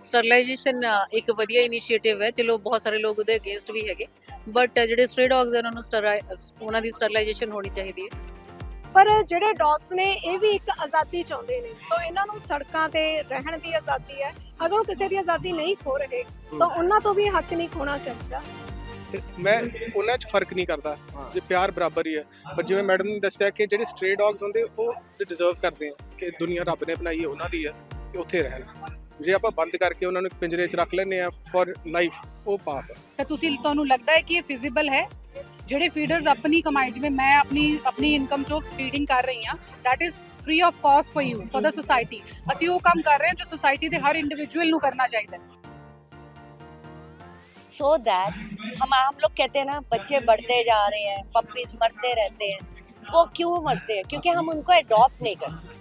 Sterilisation ਇੱਕ ਵਧੀਆ initiative ਹੈ। ਚਲੋ ਬਹੁਤ ਸਾਰੇ ਲੋਕ ਉਹਦੇ ਅਗੇਂਸਟ ਵੀ ਹੈਗੇ। ਬਟ ਜਿਹੜੇ ਸਟ੍ਰੇ ਡੌਗਸ ਉਹਨਾਂ ਨੂੰ ਉਹਨਾਂ ਦੀ ਸਟਰਲਾਈਜੇਸ਼ਨ ਹੋਣੀ ਚਾਹੀਦੀ ਹੈ। ਪਰ ਜਿਹੜੇ ਡੌਗਸ ਨੇ ਇਹ ਵੀ ਇੱਕ ਆਜ਼ਾਦੀ ਚਾਹੁੰਦੇ ਨੇ। ਸੋ ਇਹਨਾਂ ਨੂੰ ਸੜਕਾਂ ਤੇ ਰਹਿਣ ਦੀ ਆਜ਼ਾਦੀ ਹੈ। ਅਗਰ ਉਹ ਕਿਸੇ ਦੀ ਆਜ਼ਾਦੀ ਨਹੀਂ ਖੋ ਰਹੇ ਤਾਂ ਉਹਨਾਂ ਤੋਂ ਵੀ ਹੱਕ ਨਹੀਂ ਖੋਣਾ ਚਾਹੀਦਾ। ਤੇ ਮੈਂ ਉਹਨਾਂ 'ਚ ਫ਼ਰਕ ਨਹੀਂ ਕਰਦਾ। ਜੇ ਪਿਆਰ ਬਰਾਬਰ ਹੀ ਹੈ। ਪਰ ਜਿਵੇਂ ਮੈਡਮ ਨੇ ਦੱਸਿਆ ਕਿ ਜਿਹੜੇ ਸਟ੍ਰੇ ਡੌਗਸ ਹੁੰਦੇ ਉਹ ਡਿਜ਼ਰਵ ਕਰਦੇ ਆ ਕਿ ਦੁਨੀਆ ਰੱਬ ਨੇ ਬਣਾਈ ਹੈ ਉਹਨਾਂ ਦੀ ਹੈ ਤੇ ਉੱਥੇ ਰਹਿਣ। ਜੇ ਆਪਾਂ ਬੰਦ ਕਰਕੇ ਉਹਨਾਂ ਨੂੰ ਪਿੰਜਰੇ 'ਚ ਰੱਖ ਲੈਨੇ ਆ ਫॉर ਲਾਈਫ ਉਹ ਪਾਪ ਹੈ। ਤਾਂ ਤੁਸੀਂ ਤੁਹਾਨੂੰ ਲੱਗਦਾ ਹੈ ਕਿ ਇਹ ਫਿਜ਼ੀਬਲ ਹੈ? ਜਿਹੜੇ ਫੀਡਰਸ ਆਪਣੀ ਕਮਾਈ ਜਿਵੇਂ ਮੈਂ ਆਪਣੀ ਆਪਣੀ ਇਨਕਮ ਚੋਂ ਫੀਡਿੰਗ ਕਰ ਰਹੀ ਹਾਂ that is free of cost for you for the society ਅਸੀਂ ਉਹ ਕੰਮ ਕਰ ਰਹੇ ਹਾਂ ਜੋ ਸੋਸਾਇਟੀ ਦੇ ਹਰ ਇੰਡੀਵਿਜੂਅਲ ਨੂੰ ਕਰਨਾ ਚਾਹੀਦਾ ਹੈ। सो दैट हम हम लोग कहते हैं ना बच्चे बढ़ते जा रहे हैं पपीज मरते रहते हैं वो क्यों मरते हैं क्योंकि हम उनको एडॉप्ट नहीं करते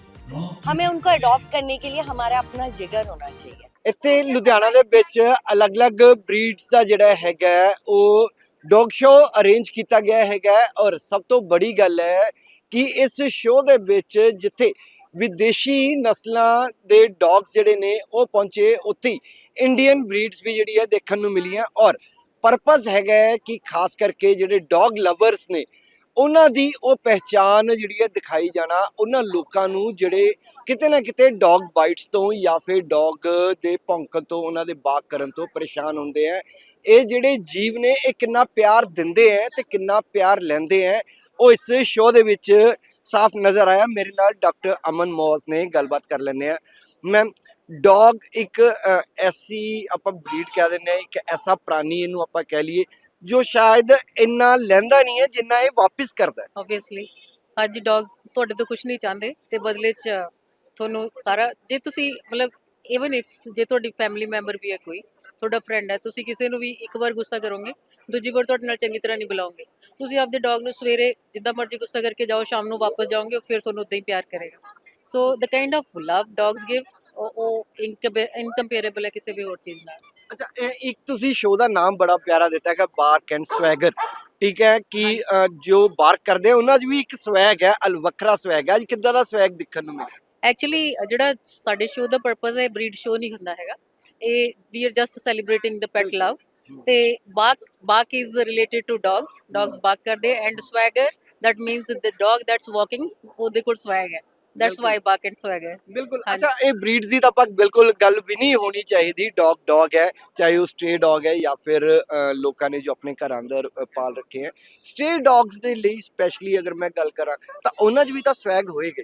हमें उनको अडॉप्ट करने के लिए हमारा अपना जिगर होना चाहिए ਇੱਥੇ ਲੁਧਿਆਣਾ ਦੇ ਵਿੱਚ ਅਲੱਗ-ਅਲੱਗ ਬਰੀਡਸ ਦਾ ਜਿਹੜਾ ਹੈਗਾ ਹੈ, ਉਹ ਡੌਗ ਸ਼ੋ ਅਰੇਂਜ ਕੀਤਾ ਗਿਆ ਹੈਗਾ ਹੈ ਔਰ ਸਭ ਤੋਂ ਬੜੀ ਗੱਲ ਹੈ ਕਿ ਇਸ ਸ਼ੋਅ ਦੇ ਵਿੱਚ ਜਿੱਥੇ ਵਿਦੇਸ਼ੀ ਨਸਲਾਂ ਦੇ ਡੌਗਸ ਜਿਹੜੇ ਨੇ ਉਹ ਪਹੁੰਚੇ ਉੱਥੇ ਹੀ ਇੰਡੀਅਨ ਬਰੀਡਸ ਵੀ ਜਿਹੜੀ ਹੈ ਦੇਖਣ ਨੂੰ ਮਿਲੀਆਂ ਔਰ ਪਰਪਸ ਹੈਗਾ ਹੈ ਕਿ ਖਾਸ ਕਰਕੇ ਜਿਹੜੇ ਡੌਗ ਲਵਰਸ ਨੇ ਉਹਨਾਂ ਦੀ ਉਹ ਪਹਿਚਾਨ ਜਿਹੜੀ ਹੈ ਦਿਖਾਈ ਜਾਣਾ ਉਹਨਾਂ ਲੋਕਾਂ ਨੂੰ ਜਿਹੜੇ ਕਿਤੇ ਨਾ ਕਿਤੇ ਡੌਗ ਬਾਈਟਸ ਤੋਂ ਜਾਂ ਫਿਰ ਡੌਗ ਦੇ ਭੌਂਕਣ ਤੋਂ, ਉਹਨਾਂ ਦੇ ਬਾਗ ਕਰਨ ਤੋਂ ਪਰੇਸ਼ਾਨ ਹੁੰਦੇ ਆ ਇਹ ਜਿਹੜੇ ਜੀਵ ਨੇ, ਇਹ ਕਿੰਨਾ ਪਿਆਰ ਦਿੰਦੇ ਆ ਤੇ ਕਿੰਨਾ ਪਿਆਰ ਲੈਂਦੇ ਆ ਉਹ ਇਸ ਸ਼ੋਅ ਦੇ ਵਿੱਚ ਸਾਫ਼ ਨਜ਼ਰ ਆਇਆ। ਮੇਰੇ ਨਾਲ ਡਾਕਟਰ ਅਮਨ ਮੌਜ਼ ਨੇ ਗੱਲਬਾਤ ਕਰ ਲੈਂਦੇ ਆ ਮੈਮ, ਡੌਗ ਇੱਕ ਐਸੀ ਆਪਾਂ ਬਰੀਡ ਕਹਿ ਦਿੰਦੇ ਆ ਇੱਕ ਐਸਾ ਪ੍ਰਾਣੀ ਇਹਨੂੰ ਆਪਾਂ ਕਹਿ ਲਈਏ ਜੋ ਸ਼ਾਇਦ ਇੰਨਾ ਲੈਂਦਾ ਨਹੀਂ ਹੈ ਜਿੰਨਾ ਇਹ ਵਾਪਿਸ ਕਰਦਾ ਹੈ। ਆਬਵੀਅਸਲੀ ਅੱਜ ਡੌਗਸ ਤੁਹਾਡੇ ਤੋਂ ਕੁਝ ਨਹੀਂ ਚਾਹੁੰਦੇ ਤੇ ਬਦਲੇ 'ਚ ਤੁਹਾਨੂੰ ਸਾਰਾ, ਜੇ ਤੁਸੀਂ ਮਤਲਬ ਇਵਨ ਇਫ ਜੇ ਤੁਹਾਡੀ ਫੈਮਿਲੀ ਮੈਂਬਰ ਵੀ ਹੈ ਕੋਈ, ਤੁਹਾਡਾ ਫਰੈਂਡ ਹੈ, ਤੁਸੀਂ ਕਿਸੇ ਨੂੰ ਵੀ ਇੱਕ ਵਾਰ ਗੁੱਸਾ ਕਰੋਗੇ, ਦੂਜੀ ਵਾਰ ਤੁਹਾਡੇ ਨਾਲ ਚੰਗੀ ਤਰ੍ਹਾਂ ਨਹੀਂ ਬੁਲਾਓਗੇ ਤੁਸੀਂ ਆਪਦੇ ਡੌਗ ਨੂੰ ਸਵੇਰੇ ਜਿੱਦਾਂ ਮਰਜ਼ੀ ਗੁੱਸਾ ਕਰਕੇ ਜਾਓ, ਸ਼ਾਮ ਨੂੰ ਵਾਪਸ ਜਾਓਗੇ, ਉਹ ਫਿਰ ਤੁਹਾਨੂੰ ਉਦਾਂ ਹੀ ਪਿਆਰ ਕਰੇਗਾ। So the kind of love dogs give ਉਹ ਇਨਕੰਪੇਰੇਬਲ ਹੈ ਕਿਸੇ ਵੀ ਹੋਰ ਚੀਜ਼ ਨਾਲ। ਅੱਛਾ ਇਹ ਇੱਕ ਤੁਸੀਂ ਸ਼ੋਅ ਦਾ ਨਾਮ ਬੜਾ ਪਿਆਰਾ ਦਿੱਤਾ ਹੈ ਬਾਰਕ ਐਂਡ ਸਵੈਗਰ ਠੀਕ ਹੈ ਕਿ ਅ, ਜੋ ਬਾਰਕ ਕਰਦੇ ਆ ਉਹਨਾਂ 'ਚ ਵੀ ਇੱਕ ਸਵੈਗ ਹੈ ਅਲ ਵੱਖਰਾ ਸਵੈਗ ਹੈ। ਅੱਜ ਕਿੱਦਾਂ ਦਾ ਸਵੈਗ ਦੇਖਣ ਨੂੰ ਮਿਲਿਆ? ਐਕਚੁਅਲੀ ਜਿਹੜਾ ਸਾਡੇ ਸ਼ੋਅ ਦਾ ਪਰਪਸ ਹੈ ਬਰੀਡ ਸ਼ੋਅ ਨਹੀਂ ਹੁੰਦਾ ਹੈਗਾ। ਇਹ we are just celebrating the pet love ਤੇ bark bark is related to dogs dogs bark ਕਰਦੇ and swagger that means the dog that's walking ਉਹਦੇ ਕੋਲ ਸਵੈਗ ਹੈ। Why bark and swag ਹੈ ਬਿਲਕੁਲ। ਅੱਛਾ ਇਹ ਬਰੀਡਸ ਦੀ ਤਾਂ ਆਪਾਂ ਬਿਲਕੁਲ ਗੱਲ ਵੀ ਨਹੀਂ ਹੋਣੀ ਚਾਹੀਦੀ ਡੌਗ ਡੌਗ ਹੈ ਚਾਹੇ ਉਹ ਸਟ੍ਰੇ ਡੌਗ ਹੈ ਜਾਂ ਫਿਰ ਲੋਕਾਂ ਨੇ ਜੋ ਆਪਣੇ ਘਰਾਂ ਅੰਦਰ ਪਾਲ ਰੱਖੇ ਹੈ ਸਟ੍ਰੇ ਡੌਗਸ ਦੇ ਲਈ ਸਪੈਸ਼ਲੀ ਅਗਰ ਮੈਂ ਗੱਲ ਕਰਾਂ ਤਾਂ ਉਹਨਾਂ 'ਚ ਵੀ ਤਾਂ ਸਵੈਗ ਹੋਏਗਾ।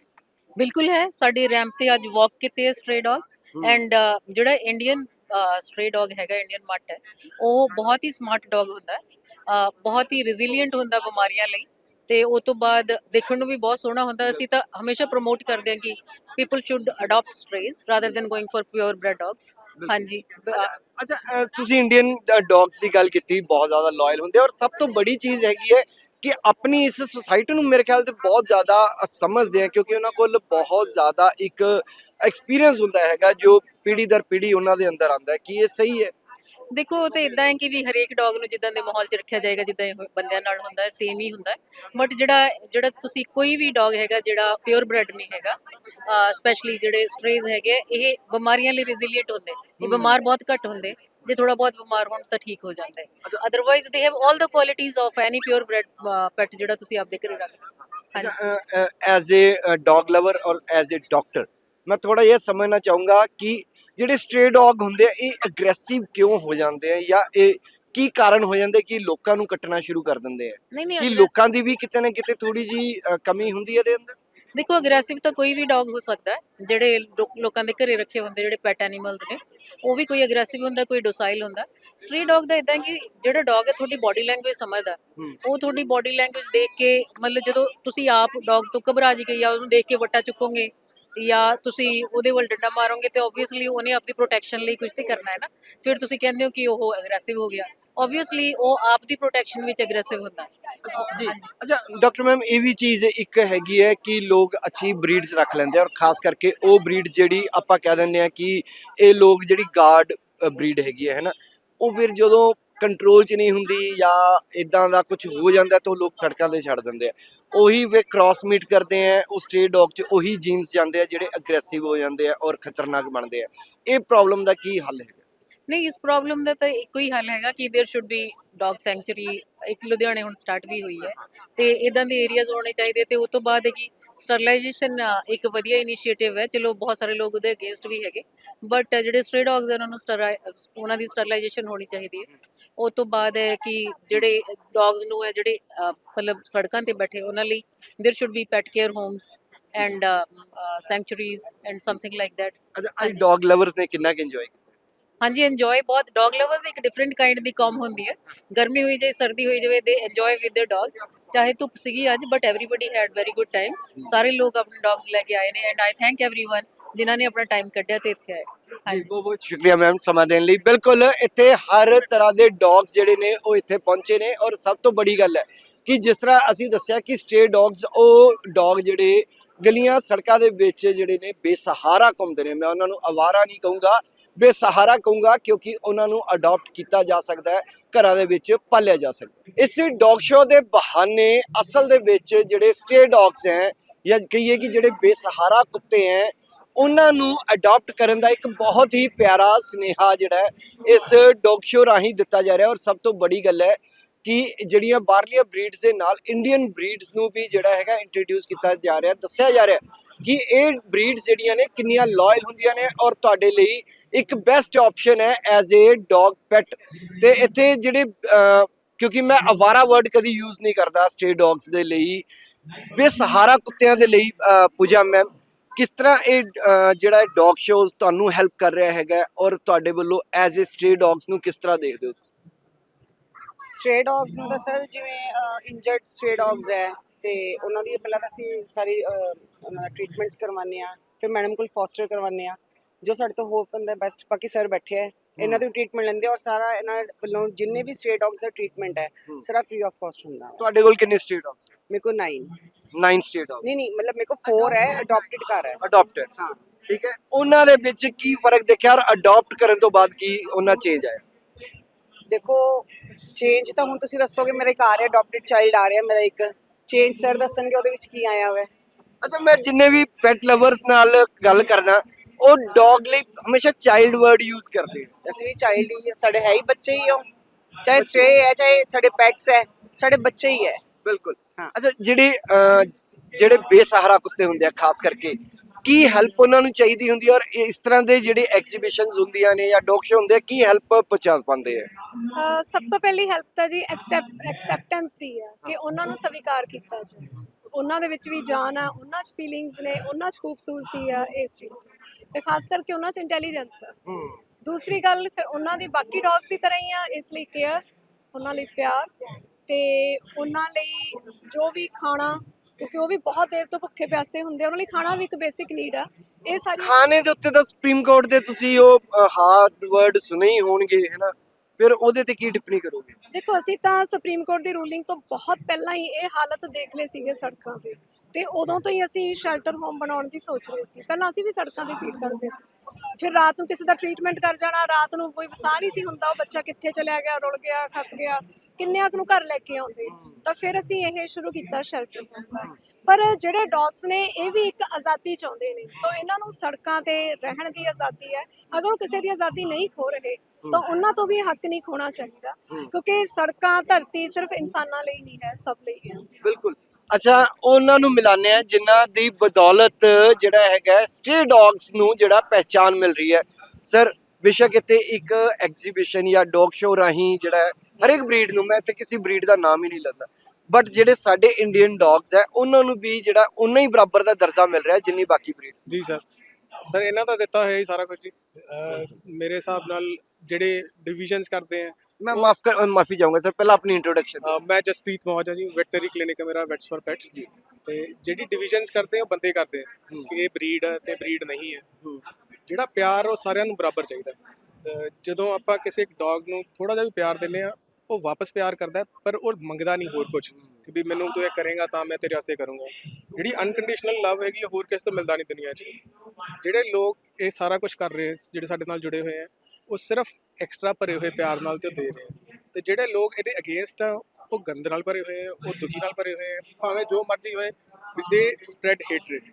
ਬਿਲਕੁਲ ਹੈ ਸਾਡੇ ਰੈਂਪ ਤੇ ਅੱਜ ਵਾਕ ਕੀਤੇ ਹੈ ਸਟ੍ਰੇ ਡੌਗਸ। ਐਂਡ ਜਿਹੜਾ ਇੰਡੀਅਨ ਸਟ੍ਰੇ ਡੌਗ ਹੈਗਾ ਇੰਡੀਅਨ ਮੱਟ ਹੈ ਉਹ ਬਹੁਤ ਹੀ ਸਮਾਰਟ ਡੌਗ ਹੁੰਦਾ ਹੈ ਬਹੁਤ ਹੀ ਰੈਜ਼ਿਲੀਐਂਟ ਹੁੰਦਾ ਬਿਮਾਰੀਆਂ ਲਈ ਤੇ ਉਹ ਤੋਂ ਬਾਅਦ ਦੇਖਣ ਨੂੰ ਵੀ ਬਹੁਤ ਸੋਹਣਾ ਹੁੰਦਾ ਅਸੀਂ ਤਾਂ ਹਮੇਸ਼ਾ ਪ੍ਰੋਮੋਟ ਕਰਦੇ ਹਾਂ ਕਿ people should adopt strays rather than going for pure bred dogs ਹਾਂਜੀ। ਅਹ, ਅੱਛਾ ਤੁਸੀਂ ਇੰਡੀਅਨ ਡੌਗਸ ਦੀ ਗੱਲ ਕੀਤੀ ਬਹੁਤ ਜ਼ਿਆਦਾ ਲਾਇਲ ਹੁੰਦੇ ਆ ਔਰ ਸਭ ਤੋਂ ਬੜੀ ਚੀਜ਼ ਹੈਗੀ ਹੈ ਕਿ ਆਪਣੀ ਇਸ ਸੁਸਾਇਟੀ ਨੂੰ ਮੇਰੇ ਖਿਆਲ ਤੇ ਬਹੁਤ ਜ਼ਿਆਦਾ ਅ, ਸਮਝਦੇ ਆ ਕਿਉਂਕਿ ਉਹਨਾਂ ਕੋਲ ਬਹੁਤ ਜ਼ਿਆਦਾ ਇੱਕ ਐਕਸਪੀਰੀਅੰਸ ਹੁੰਦਾ ਹੈਗਾ ਜੋ ਪੀੜੀ ਦਰ ਪੀੜੀ ਉਹਨਾਂ ਦੇ ਅੰਦਰ ਆਉਂਦਾ ਹੈ ਕਿ ਇਹ ਸਹੀ ਹੈ। ਦੇਖੋ ਉਹ ਤਾਂ ਇਦਾਂ ਹੈ ਕਿ ਵੀ ਹਰੇਕ ਡੌਗ ਨੂੰ ਜਿੱਦਾਂ ਦੇ ਮਾਹੌਲ 'ਚ ਰੱਖਿਆ ਜਾਏਗਾ ਜਿੱਦਾਂ ਇਹ ਬੰਦਿਆਂ ਨਾਲ ਹੁੰਦਾ ਹੈ ਸੇਮ ਹੀ ਹੁੰਦਾ। ਹੈ ਬਟ ਜਿਹੜਾ ਜਿਹੜਾ ਤੁਸੀਂ ਕੋਈ ਵੀ ਡੌਗ ਹੈਗਾ ਜਿਹੜਾ ਪਿਓਰ ਬ੍ਰੈਡ ਨਹੀਂ ਹੈਗਾ ਸਪੈਸ਼ਲੀ ਜਿਹੜੇ ਸਟ੍ਰੇਜ਼ ਹੈਗੇ ਇਹ ਬਿਮਾਰੀਆਂ ਲਈ ਰੈਜ਼ਿਲੀਐਂਟ ਹੁੰਦੇ ਇਹ ਬਿਮਾਰ ਬਹੁਤ ਘੱਟ ਹੁੰਦੇ ਜੇ ਥੋੜਾ ਬਹੁਤ ਬਿਮਾਰ ਹੋਣ ਤਾਂ ਠੀਕ ਹੋ ਜਾਂਦੇ। Otherwise they have 올 the qualities of any pure bred pet ਜਿਹੜਾ ਤੁਸੀਂ ਆਪਦੇ ਘਰੇ ਰੱਖ ਲਓ ਹਾਂਜੀ ਐਜ਼ ਅ ਡੌਗ ਲਵਰ ਔਰ ਐਜ਼ ਅ ਡਾਕਟਰ ਮੈਂ ਥੋੜਾ ਇਹ ਸਮਝਣਾ ਚਾਹੂੰਗਾ ਕਿ ਜਿਹੜੇ ਸਟ੍ਰੇ ਡੌਗ ਹੁੰਦੇ ਆ ਇਹ ਅਗਰੈਸਿਵ ਕਿਉਂ ਹੋ ਜਾਂਦੇ ਆ ਜਾਂ ਇਹ ਕੀ ਕਾਰਨ ਹੋ ਜਾਂਦੇ ਕਿ ਲੋਕਾਂ ਨੂੰ ਕੱਟਣਾ ਸ਼ੁਰੂ ਕਰ ਦਿੰਦੇ ਆ? ਕਿ ਲੋਕਾਂ ਦੀ ਵੀ ਕਿਤੇ ਨਾ ਕਿਤੇ ਥੋੜੀ ਜੀ ਕਮੀ ਹੁੰਦੀ ਹੈ ਇਹਦੇ ਅੰਦਰ? ਦੇਖੋ ਅਗਰੈਸਿਵ ਤਾਂ ਕੋਈ ਵੀ ਡੌਗ ਹੋ ਸਕਦਾ ਹੈ। ਜਿਹੜੇ ਲੋਕ- ਦੇ ਘਰੇ ਰੱਖੇ ਹੁੰਦੇ ਜਿਹੜੇ ਪੈਟ ਐਨੀਮਲਸ ਨੇ ਉਹ ਵੀ ਕੋਈ ਅਗਰੈਸਿਵ ਹੁੰਦਾ ਕੋਈ ਡੋਸਾਈਲ ਹੁੰਦਾ। ਸਟ੍ਰੀ ਡੌਗ ਦਾ ਇਦਾਂ ਕਿ ਜਿਹੜਾ ਡੌਗ ਹੈ ਤੁਹਾਡੀ ਬਾਡੀ ਲੈਂਗੁਏਜ ਸਮਝਦਾ। ਉਹ ਤੁਹਾਡੀ ਬਾਡੀ ਲੈਂਗੁਏਜ ਦੇਖ ਕੇ ਮਤਲਬ ਜਦੋਂ ਤੁਸੀਂ ਆਪ ਡੌਗ ਤੋਂ ਘਬਰਾ ਜੀ ਗਏ ਜਾਂ ਉਹਨੂੰ ਦੇਖ ਕੇ ਵੱਟਾ ਚੁੱਕੋਗੇ ਜਾਂ ਤੁਸੀਂ ਉਹਦੇ ਵੱਲ ਡੰਡਾ ਮਾਰੋਗੇ ਤੇ ਆਬਵੀਅਸਲੀ ਉਹਨੇ ਆਪਣੀ ਪ੍ਰੋਟੈਕਸ਼ਨ ਲਈ ਕੁਝ ਤੇ ਕਰਨਾ ਹੈ ਨਾ। ਫਿਰ ਤੁਸੀਂ ਕਹਿੰਦੇ ਹੋ ਕਿ ਉਹ ਅਗਰੈਸਿਵ ਹੋ ਗਿਆ। ਆਬਵੀਅਸਲੀ ਉਹ ਆਪ ਦੀ ਪ੍ਰੋਟੈਕਸ਼ਨ ਵਿੱਚ ਅਗਰੈਸਿਵ ਹੁੰਦਾ ਹੈ। ਜੀ। ਅੱਛਾ ਡਾਕਟਰ ਮੈਮ ਇਹ ਵੀ ਚੀਜ਼ ਇੱਕ ਹੈਗੀ ਹੈ ਕਿ ਲੋਕ ਅੱਛੀ ਬਰੀਡਸ ਰੱਖ ਲੈਂਦੇ ਆ ਔਰ ਖਾਸ ਕਰਕੇ ਉਹ ਬਰੀਡ ਜਿਹੜੀ ਆਪਾਂ ਕਹਿ ਦਿੰਦੇ ਆ ਕਿ ਇਹ ਲੋਕ ਜਿਹੜੀ ਗਾਰਡ ਬਰੀਡ ਹੈਗੀ ਹੈ ਹੈਨਾ ਉਹ ਫਿਰ ਜਦੋਂ ਕੰਟਰੋਲ 'ਚ ਨਹੀਂ ਹੁੰਦੀ ਜਾਂ ਇਦਾਂ ਦਾ ਕੁਝ ਹੋ ਜਾਂਦਾ ਤਾਂ ਉਹ ਲੋਕ ਸੜਕਾਂ ਤੇ ਛੱਡ ਦਿੰਦੇ ਆ। ਉਹੀ ਵੇ ਕ੍ਰਾਸ ਮੀਟ ਕਰਦੇ ਆ ਉਹ ਸਟੇ ਡੌਗ 'ਚ ਉਹੀ ਜੀਨਸ ਜਾਂਦੇ ਆ ਜਿਹੜੇ ਅਗਰੈਸਿਵ ਹੋ ਜਾਂਦੇ ਆ ਔਰ ਖਤਰਨਾਕ ਬਣਦੇ ਆ। ਇਹ ਪ੍ਰੋਬਲਮ ਦਾ ਕੀ ਹੱਲ ਹੈ ਨਹੀਂ ਇਸ ਪ੍ਰੋਬਲਮ ਦਾ ਤਾਂ ਇੱਕੋ ਹੀ ਹੱਲ ਹੈਗਾ ਕਿ there should be dog sanctuary ਇੱਕ ਲੁਧਿਆਣੇ ਹੁਣ ਸਟਾਰਟ ਵੀ ਹੋਈ ਹੈ ਤੇ ਇਦਾਂ ਦੇ ਏਰੀਆਜ਼ ਹੋਣੇ ਚਾਹੀਦੇ ਤੇ ਉਸ ਤੋਂ ਬਾਅਦ ਹੈ ਕਿ ਸਟਰਲਾਈਜੇਸ਼ਨ ਇੱਕ ਵਧੀਆ ਇਨੀਸ਼ੀਏਟਿਵ ਹੈ ਚਲੋ ਬਹੁਤ ਸਾਰੇ ਲੋਕ ਉਹਦੇ ਅਗੇਂਸਟ ਵੀ ਹੈਗੇ ਬਟ ਜਿਹੜੇ ਸਟ੍ਰੇ ਡੌਗਸ ਉਹਨਾਂ ਨੂੰ ਸਟਰਾ ਉਹਨਾਂ ਦੀ ਸਟਰਲਾਈਜੇਸ਼ਨ ਹੋਣੀ ਚਾਹੀਦੀ ਹੈ ਉਸ ਤੋਂ ਬਾਅਦ ਹੈ ਕਿ ਜਿਹੜੇ ਡੌਗਸ ਨੂੰ ਹੈ ਜਿਹੜੇ ਅਹ, ਮਤਲਬ ਸੜਕਾਂ ਤੇ ਬੈਠੇ ਉਹਨਾਂ ਲਈ there should be pet care homes and sanctuaries and something like that ਅੱਛਾ ਅੱਜ ਡੌਗ ਲਵਰਸ ਨੇ ਕਿੰਨਾ ਕਿ ਇੰਜੋਏ ਹਾਂਜੀ ਇੰਜੋਏ ਬਹੁਤ। ਡੌਗ ਲਵਰਸ ਇੱਕ ਡਿਫਰੈਂਟ ਕਾਈਂਡ ਦੀ ਕੌਮ ਹੁੰਦੀ ਹੈ। ਗਰਮੀ ਹੋਈ ਜਾਏ ਸਰਦੀ ਹੋਈ ਜਾਵੇ ਦੇ ਇੰਜੋਏ ਵਿਦ ਦੇ ਡੌਗਸ ਚਾਹੇ ਧੁੱਪ ਸੀਗੀ ਅੱਜ but everybody had very good time ਸਾਰੇ ਲੋਕ ਆਪਣੇ ਡੌਗਸ ਲੈ ਕੇ ਆਏ ਨੇ ਐਂਡ ਆਈ ਥੈਂਕ ਐਵਰੀਵਨ ਜਿਨ੍ਹਾਂ ਨੇ ਆਪਣਾ ਟਾਈਮ ਕੱਢਿਆ ਤੇ ਇੱਥੇ ਆਏ। ਹਾਂਜੀ। ਬਹੁਤ ਬਹੁਤ ਸ਼ੁਕਰੀਆ ਮੈਮ ਸਮਾਂ ਦੇਣ ਲਈ। ਬਿਲਕੁਲ, ਇੱਥੇ ਹਰ ਤਰ੍ਹਾਂ ਦੇ ਡੌਗਸ ਜਿਹੜੇ ਨੇ, ਉਹ ਇੱਥੇ ਪਹੁੰਚੇ ਨੇ। ਔਰ ਸਭ ਤੋਂ ਬੜੀ ਗੱਲ ਹੈ ਕਿ ਜਿਸ ਤਰ੍ਹਾਂ ਅਸੀਂ ਦੱਸਿਆ ਕਿ ਸਟੇ ਡੌਗਸ ਉਹ ਡੌਗ ਜਿਹੜੇ ਗਲੀਆਂ ਸੜਕਾਂ ਦੇ ਵਿੱਚ ਜਿਹੜੇ ਨੇ ਬੇਸਹਾਰਾ ਘੁੰਮਦੇ ਨੇ। ਮੈਂ ਉਹਨਾਂ ਨੂੰ ਅਵਾਰਾ ਨਹੀਂ ਕਹੂੰਗਾ, ਬੇਸਹਾਰਾ ਕਹੂੰਗਾ ਕਿਉਂਕਿ ਉਹਨਾਂ ਨੂੰ ਅਡਾਪਟ ਕੀਤਾ ਜਾ ਸਕਦਾ ਹੈ, ਘਰਾਂ ਦੇ ਵਿੱਚ ਪਾਲਿਆ ਜਾ ਸਕਦਾ ਇਸ ਡੌਗ ਸ਼ੋਅ ਦੇ ਬਹਾਨੇ ਅਸਲ ਦੇ ਵਿੱਚ ਜਿਹੜੇ ਸਟੇ ਡੌਗਸ ਹੈ, ਜਾਂ ਕਹੀਏ ਕਿ ਜਿਹੜੇ ਬੇਸਹਾਰਾ ਕੁੱਤੇ ਹੈ, ਉਹਨਾਂ ਨੂੰ ਅਡਾਪਟ ਕਰਨ ਦਾ ਇੱਕ ਬਹੁਤ ਹੀ ਪਿਆਰਾ ਸੁਨੇਹਾ ਜਿਹੜਾ ਇਸ ਡੌਗ ਸ਼ੋਅ ਰਾਹੀਂ ਦਿੱਤਾ ਜਾ ਰਿਹਾ ਔਰ ਸਭ ਤੋਂ ਬੜੀ ਗੱਲ ਹੈ ਕਿ ਜਿਹੜੀਆਂ ਬਾਹਰਲੀਆਂ ਬਰੀਡਸ ਦੇ ਨਾਲ ਇੰਡੀਅਨ ਬਰੀਡਸ ਨੂੰ ਵੀ ਜਿਹੜਾ ਹੈਗਾ ਇੰਟਰੋਡਿਊਸ ਕੀਤਾ ਜਾ ਰਿਹਾ ਦੱਸਿਆ ਜਾ ਰਿਹਾ ਕਿ ਇਹ ਬਰੀਡਸ ਜਿਹੜੀਆਂ ਨੇ ਕਿੰਨੀਆਂ ਲਾਇਲ ਹੁੰਦੀਆਂ ਨੇ ਔਰ ਤੁਹਾਡੇ ਲਈ ਇੱਕ ਬੈਸਟ ਆਪਸ਼ਨ ਹੈ ਐਜ਼ ਅ ਡੌਗ ਪੈਟ ਤੇ ਇੱਥੇ ਜਿਹੜੇ ਕਿਉਂਕਿ ਮੈਂ ਅਵਾਰਾ ਵਰਡ ਕਦੀ ਯੂਜ਼ ਨਹੀਂ ਕਰਦਾ ਸਟੇ ਡੌਗਸ ਦੇ ਲਈ ਬੇਸਹਾਰਾ ਕੁੱਤਿਆਂ ਦੇ ਲਈ ਅਹ, ਪੂਜਾ ਮੈਮ ਕਿਸ ਤਰ੍ਹਾਂ ਇਹ ਜਿਹੜਾ ਡੌਗ ਸ਼ੋਜ਼ ਤੁਹਾਨੂੰ ਹੈਲਪ ਕਰ ਰਿਹਾ ਹੈਗਾ ਔਰ ਤੁਹਾਡੇ ਵੱਲੋਂ ਐਜ਼ ਅ ਸਟੇ ਡੌਗਸ ਨੂੰ ਕਿਸ ਤਰ੍ਹਾਂ ਦੇਖਦੇ ਹੋ ਤੁਸੀਂ? ਸਟ੍ਰੇ ਡੌਗਸ ਨੂੰ ਤਾਂ ਸਰ ਜਿਵੇਂ ਇੰਜਰਡ ਸਟ੍ਰੇ ਡੌਗਸ ਹੈ ਤੇ ਉਹਨਾਂ ਦੀ ਪਹਿਲਾਂ ਤਾਂ ਅਸੀਂ ਸਾਰੀ ਉਹਨਾਂ ਦਾ ਟ੍ਰੀਟਮੈਂਟਸ ਕਰਵਾਉਂਦੇ ਆ ਫਿਰ ਮੈਡਮ ਕੋਲ ਫੋਸਟਰ ਕਰਵਾਉਂਦੇ ਆ ਜੋ ਸਾਡੇ ਤੋਂ ਹੋਪ ਹੁੰਦਾ ਬੈਸਟ ਬਾਕੀ ਸਰ ਬੈਠੇ ਹੈ ਇਹਨਾਂ ਤੋਂ ਟ੍ਰੀਟਮੈਂਟ ਲੈਂਦੇ ਆ ਔਰ ਸਾਰਾ ਇਹਨਾਂ ਵੱਲੋਂ ਜਿੰਨੇ ਵੀ ਸਟ੍ਰੇ ਡੌਗਸ ਦਾ ਟ੍ਰੀਟਮੈਂਟ ਹੈ ਸਾਰਾ ਫ੍ਰੀ ਆਫ ਕਾਸਟ ਹੁੰਦਾ। ਤੁਹਾਡੇ ਕੋਲ ਕਿੰਨੇ ਸਟੇ ਡੌਗਸ ਮੇਰੇ ਕੋਲ 9 9 ਸਟੇ ਡੌਗ ਨਹੀਂ ਨਹੀਂ ਮਤਲਬ ਮੇਰੇ ਕੋਲ 4 ਹੈ ਅਡਾਪਟਡ ਘਰ ਹੈ। ਅਡਾਪਟਡ ਹਾਂ। ਠੀਕ ਹੈ? ਉਹਨਾਂ ਦੇ ਵਿੱਚ ਕੀ ਫ਼ਰਕ ਦੇਖਿਆ ਔਰ ਅਡਾਪਟ ਕਰਨ ਤੋਂ ਬਾਅਦ ਕੀ ਉਹਨਾਂ ਚੇਂਜ ਆਇਆ? ਦੇਖੋ ਚੇਂਜ ਤਾਂ ਹੁਣ ਤੁਸੀਂ ਦੱਸੋਗੇ ਮੇਰੇ ਘਰ ਹੈ ਅਡਾਪਟਡ ਚਾਈਲਡ ਆ ਰਿਹਾ ਮੇਰਾ ਇੱਕ। ਚੇਂਜ ਸਰ ਦੱਸਣਗੇ ਉਹਦੇ ਵਿੱਚ ਕੀ ਆਇਆ ਹੋਇਆ ਅੱਛਾ ਮੈਂ ਜਿੰਨੇ ਵੀ ਪੈਟ ਲਵਰਸ ਨਾਲ ਗੱਲ ਕਰਦਾ ਉਹ ਡੌਗ ਲਈ ਹਮੇਸ਼ਾ ਚਾਈਲਡ ਵਰਡ ਯੂਜ਼ ਕਰਦੇ ਆ। ਅਸੀਂ ਵੀ ਚਾਈਲਡ ਹੀ ਸਾਡੇ ਹੈ ਹੀ ਬੱਚੇ ਹੀ ਹੋ ਚਾਹੇ ਸਟ੍ਰੇ ਹੈ ਚਾਹੇ ਸਾਡੇ ਪੈਟਸ ਹੈ ਸਾਡੇ ਬੱਚੇ ਹੀ ਹੈ। ਬਿਲਕੁਲ। ਹਾਂ। ਅੱਛਾ ਜਿਹੜੇ ਅਹ, ਜਿਹੜੇ ਬੇਸਹਾਰਾ ਕੁੱਤੇ ਹੁੰਦੇ ਆ ਖਾਸ ਕਰਕੇ ਕੀ ਹੈਲਪ ਉਹਨਾਂ ਨੂੰ ਚਾਹੀਦੀ ਹੁੰਦੀ ਹੈ? ਔਰ ਇਸ ਤਰ੍ਹਾਂ ਦੇ ਜਿਹੜੇ ਐਗਜ਼ੀਬਿਸ਼ਨਸ ਹੁੰਦੀਆਂ ਨੇ ਜਾਂ ਡੌਗ ਸ਼ੋ ਹੁੰਦੇ ਆ ਕੀ ਹੈਲਪ ਪਹੁੰਚਾ ਪਾਉਂਦੇ ਆ? ਅਹ ਸਭ ਤੋਂ ਪਹਿਲੀ ਹੈਲਪ ਤਾਂ ਜੀ ਐਕਸੈਪਟੈਂਸ ਦੀ ਹੈ ਕਿ ਉਹਨਾਂ ਨੂੰ ਸਵੀਕਾਰ ਕੀਤਾ ਜਾਏ ਉਹਨਾਂ ਦੇ ਵਿੱਚ ਵੀ ਜਾਨ ਆ ਉਹਨਾਂ 'ਚ ਫੀਲਿੰਗਸ ਨੇ ਉਹਨਾਂ 'ਚ ਖੂਬਸੂਰਤੀ ਆ ਇਸ ਚੀਜ਼ ਦੀ ਤੇ ਖਾਸ ਕਰਕੇ ਉਹਨਾਂ 'ਚ ਇੰਟੈਲੀਜੈਂਸ ਆ। ਦੂਸਰੀ ਗੱਲ ਫਿਰ ਉਹਨਾਂ ਦੀ ਬਾਕੀ ਡੌਗਸ ਦੀ ਤਰ੍ਹਾਂ ਹੀ ਆ ਇਸ ਲਈ ਕੇਅਰ ਉਹਨਾਂ ਲਈ ਪਿਆਰ। ਤੇ ਉਹਨਾਂ ਲਈ ਜੋ ਵੀ ਖਾਣਾ ਕਿਉਂਕਿ ਉਹ ਵੀ ਬਹੁਤ ਦੇਰ ਤੋਂ ਭੁੱਖੇ ਪਿਆਸੇ ਹੁੰਦੇ ਆ, ਉਹਨਾਂ ਲਈ ਖਾਣਾ ਵੀ ਇੱਕ ਬੇਸਿਕ ਨੀਡ ਆ। ਇਹ ਸਾਰੀ ਖਾਣੇ ਦੇ ਉੱਤੇ ਤਾਂ ਸੁਪਰੀਮ ਕੋਰਟ ਦੇ ਤੁਸੀਂ ਉਹ ਹਾਰਡ ਵਰਡ ਸੁਣੇ ਹੀ ਹੋਣਗੇ, ਹੈਨਾ? ਫਿਰ ਉਹਦੇ ਤੇ ਕੀ ਟਿੱਪਣੀ ਕਰੋਗੇ? ਦੇਖੋ, ਅਸੀਂ ਤਾਂ ਸੁਪਰੀਮ ਕੋਰਟ ਦੀ ਰੂਲਿੰਗ ਤੋਂ ਬਹੁਤ ਪਹਿਲਾਂ ਹੀ ਇਹ ਹਾਲਤ ਦੇਖ ਲਏ ਸੀਗੇ ਸੜਕਾਂ ਤੇ। ਤੇ ਉਦੋਂ ਤੋਂ ਹੀ ਅਸੀਂ ਸ਼ੈਲਟਰ ਹੋਮ ਬਣਾਉਣ ਦੀ ਸੋਚ ਰਹੇ ਸੀ। ਪਹਿਲਾਂ ਅਸੀਂ ਵੀ ਸੜਕਾਂ ਤੇ ਫੀਡ ਕਰਦੇ ਸੀ। ਫਿਰ ਰਾਤ ਨੂੰ ਕਿਸੇ ਦਾ ਟ੍ਰੀਟਮੈਂਟ ਕਰ ਜਾਣਾ, ਰਾਤ ਨੂੰ ਕੋਈ ਵਸਾ ਨਹੀਂ ਸੀ ਹੁੰਦਾ, ਉਹ ਬੱਚਾ ਕਿੱਥੇ ਚਲਿਆ ਗਿਆ, ਰੁਲ ਗਿਆ, ਖੱਪ ਗਿਆ, ਕਿੰਨਿਆਂ ਨੂੰ ਘਰ ਲੈ ਕੇ ਆਉਂਦੇ। ਤਾਂ ਫਿਰ ਅਸੀਂ ਇਹ ਸ਼ੁਰੂ ਕੀਤਾ ਸ਼ੈਲਟਰ ਹੋਮ ਦਾ। ਪਰ ਜਿਹੜੇ ਡੌਗਸ ਨੇ, ਇਹ ਵੀ ਇੱਕ ਆਜ਼ਾਦੀ ਚਾਹੁੰਦੇ ਨੇ। ਸੋ ਇਹਨਾਂ ਨੂੰ ਸੜਕਾਂ ਤੇ ਰਹਿਣ ਦੀ ਆਜ਼ਾਦੀ ਹੈ। ਅਗਰ ਉਹ ਕਿਸੇ ਦੀ ਆਜ਼ਾਦੀ ਨਹੀਂ ਖੋ ਰਹੇ, ਤਾਂ ਉਹਨਾਂ ਤੋਂ ਵੀ ਹੱਕ ਨਹੀਂ ਖੋਣਾ ਚਾਹੀਦਾ ਕਿਉਂਕਿ ਸੜਕਾਂ ਧਰਤੀ ਸਿਰਫ ਇਨਸਾਨਾਂ ਲਈ ਨਹੀਂ ਹੈ ਸਭ ਲਈ ਹੈ। ਬਿਲਕੁਲ। ਅੱਛਾ ਉਹਨਾਂ ਨੂੰ ਮਿਲਾਨੇ ਆ ਜਿਨ੍ਹਾਂ ਦੀ ਬਦੌਲਤ ਜਿਹੜਾ ਹੈਗਾ ਸਟੇ ਡੌਗਸ ਨੂੰ ਜਿਹੜਾ ਪਹਿਚਾਨ ਮਿਲ ਰਹੀ ਹੈ। ਸਰ ਬੇਸ਼ੱਕ ਇੱਥੇ ਇੱਕ ਐਗਜ਼ੀਬਿਸ਼ਨ ਜਾਂ ਡੌਗ ਸ਼ੋਅ ਰਾਹੀਂ ਜਿਹੜਾ ਹਰ ਇੱਕ ਬਰੀਡ ਨੂੰ ਮੈਂ ਇੱਥੇ ਕਿਸੇ ਬਰੀਡ ਦਾ ਨਾਮ ਹੀ ਨਹੀਂ ਲੈਂਦਾ। ਬਟ ਜਿਹੜੇ ਸਾਡੇ ਇੰਡੀਅਨ ਡੌਗਸ ਹੈ ਉਹਨਾਂ ਨੂੰ ਵੀ ਜਿਹੜਾ ਉਨਾ ਹੀ ਬਰਾਬਰ ਦਾ ਦਰਜਾ ਮਿਲ ਰਿਹਾ ਜਿੰਨੀ ਬਾਕੀ ਬਰੀਡਸ ਜੀ ਸਰ। ਸਰ ਇਹਨਾਂ ਦਾ ਦਿੱਤਾ ਹੋਇਆ ਹੀ ਸਾਰਾ ਕੁਝ ਜੀ। ਅਹ ਮੇਰੇ ਹਿਸਾਬ ਨਾਲ ਜਿਹੜੇ ਡਿਵੀਜ਼ਨਸ ਕਰਦੇ ਆ ਮੈਂ ਮਾਫ ਕਰ ਮਾਫੀ ਚਾਹੂੰਗਾ ਸਰ ਪਹਿਲਾਂ ਆਪਣੀ ਇੰਟਰੋਡਕਸ਼ਨ ਅਹ ਮੈਂ ਜਸਪ੍ਰੀਤ ਮੌਜਾ ਜੀ ਵੈਟਰਨਰੀ ਕਲੀਨਿਕ ਹੈ ਮੇਰਾ ਵੈਟਸ ਫॉर ਪੈਟਸ ਜੀ। ਤੇ ਜਿਹੜੀ ਡਿਵੀਜ਼ਨਸ ਕਰਦੇ ਆ ਉਹ ਬੰਦੇ ਕਰਦੇ ਆ ਕਿ ਇਹ ਬਰੀਡ ਹੈ ਤੇ ਬਰੀਡ ਨਹੀਂ ਹੈ। ਜਿਹੜਾ ਪਿਆਰ ਉਹ ਸਾਰਿਆਂ ਨੂੰ ਬਰਾਬਰ ਚਾਹੀਦਾ। ਅਹ ਜਦੋਂ ਆਪਾਂ ਕਿਸੇ ਡੌਗ ਨੂੰ ਥੋੜਾ ਜਿਹਾ ਵੀ ਪਿਆਰ ਦਿੰਨੇ ਆ ਉਹ ਵਾਪਸ ਪਿਆਰ ਕਰਦਾ ਹੈ, ਪਰ ਉਹ ਮੰਗਦਾ ਨਹੀਂ ਹੋਰ ਕੁਝ ਕਿ ਵੀ ਮੈਨੂੰ ਤੂੰ ਇਹ ਕਰੇਗਾ ਤਾਂ ਮੈਂ ਤੇਰੇ ਵਾਸਤੇ ਕਰੂੰਗਾ। ਜਿਹੜੀ ਅਨਕੰਡੀਸ਼ਨਲ ਲਵ ਹੈਗੀ ਉਹ ਹੋਰ ਕਿਸੇ ਤੋਂ ਮਿਲਦਾ ਨਹੀਂ ਦੁਨੀਆ 'ਚ। ਜਿਹੜੇ ਲੋਕ ਇਹ ਸਾਰਾ ਕੁਝ ਕਰ ਰਹੇ, ਜਿਹੜੇ ਸਾਡੇ ਨਾਲ ਜੁੜੇ ਹੋਏ ਆ, ਉਹ ਸਿਰਫ ਐਕਸਟਰਾ ਭਰੇ ਹੋਏ ਪਿਆਰ ਨਾਲ ਤੇ ਉਹ ਦੇ ਰਹੇ ਆ। ਤੇ ਜਿਹੜੇ ਲੋਕ ਇਹਦੇ ਅਗੇਂਸਟ ਆ, ਉਹ ਗੰਦ ਨਾਲ ਭਰੇ ਹੋਏ ਆ, ਉਹ ਦੁਖੀ ਨਾਲ ਭਰੇ ਹੋਏ ਆ, ਭਾਵੇਂ ਜੋ ਮਰਜ਼ੀ ਹੋਏ ਦੇ ਸਪਰੈਡ ਹੇਟਰੇਡ